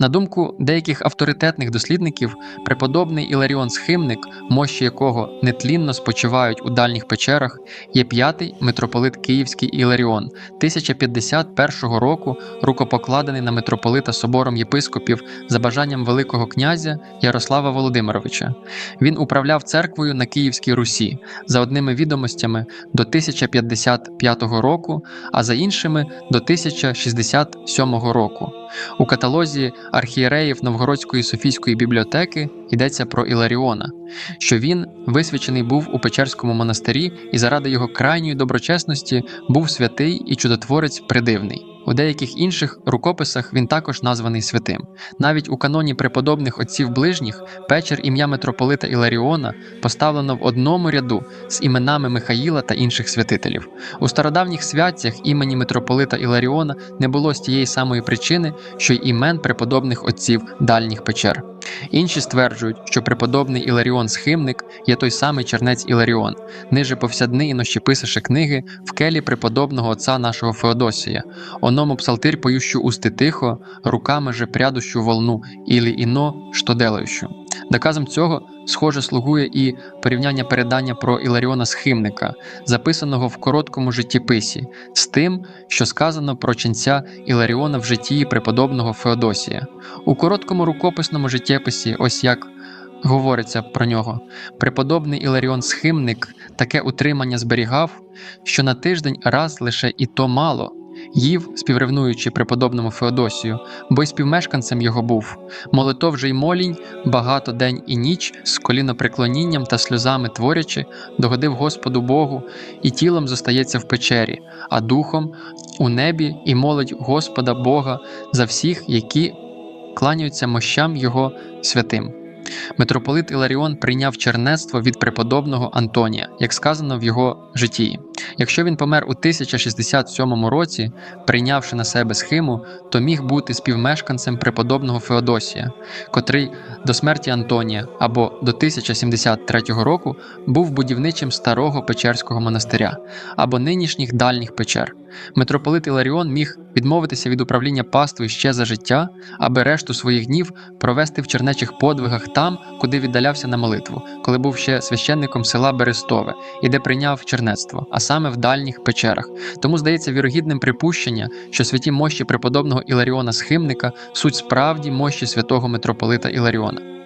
На думку деяких авторитетних дослідників, преподобний Іларіон Схимник, мощі якого нетлінно спочивають у дальніх печерах, є п'ятий митрополит Київський Іларіон 1051 року, рукопокладений на митрополита собором єпископів за бажанням Великого князя Ярослава Володимировича. Він управляв церквою на Київській Русі за одними відомостями до 1055 року, а за іншими до 1067 року. У каталозі архієреїв Новгородської Софійської бібліотеки йдеться про Іларіона, що він висвячений був у Печерському монастирі і заради його крайньої доброчесності був святий і чудотворець придивний. У деяких інших рукописах він також названий святим. Навіть у каноні преподобних отців ближніх печер ім'я митрополита Іларіона поставлено в одному ряду з іменами Михаїла та інших святителів. У стародавніх святцях імені митрополита Іларіона не було з тієї самої причини, що й імен преподобних отців дальніх печер. Інші стверджують, що преподобний Іларіон Схимник є той самий чернець Іларіон, ниже повсядний нощеписаше книги в келі преподобного отця нашого Феодосія, оному псалтирь поющу усти тихо, руками же прядущу волну, ілі іно що делающу. Доказом цього схоже слугує і порівняння передання про Іларіона Схимника, записаного в короткому життєписі, з тим, що сказано про ченця Іларіона в житті преподобного Феодосія. У короткому рукописному життєписі, ось як говориться про нього, преподобний Іларіон Схимник таке утримання зберігав, що на тиждень раз лише і то мало. Їв, співревнуючи преподобному Феодосію, бо й співмешканцем його був. Молитов же й молінь багато день і ніч з колінопреклонінням та сльозами творячи, догодив Господу Богу, і тілом зостається в печері, а духом у небі і молить Господа Бога за всіх, які кланяються мощам Його святим. Митрополит Іларіон прийняв чернецтво від преподобного Антонія, як сказано в його житті. Якщо він помер у 1067 році, прийнявши на себе схиму, то міг бути співмешканцем преподобного Феодосія, котрий до смерті Антонія або до 1073 року був будівничим старого Печерського монастиря або нинішніх дальніх печер. Митрополит Іларіон міг відмовитися від управління паствою ще за життя, аби решту своїх днів провести в чернечих подвигах там, куди віддалявся на молитву, коли був ще священником села Берестове і де прийняв чернецтво, а саме в дальніх печерах. Тому здається вірогідним припущення, що святі мощі преподобного Іларіона Схимника суть справді мощі святого митрополита Іларіона.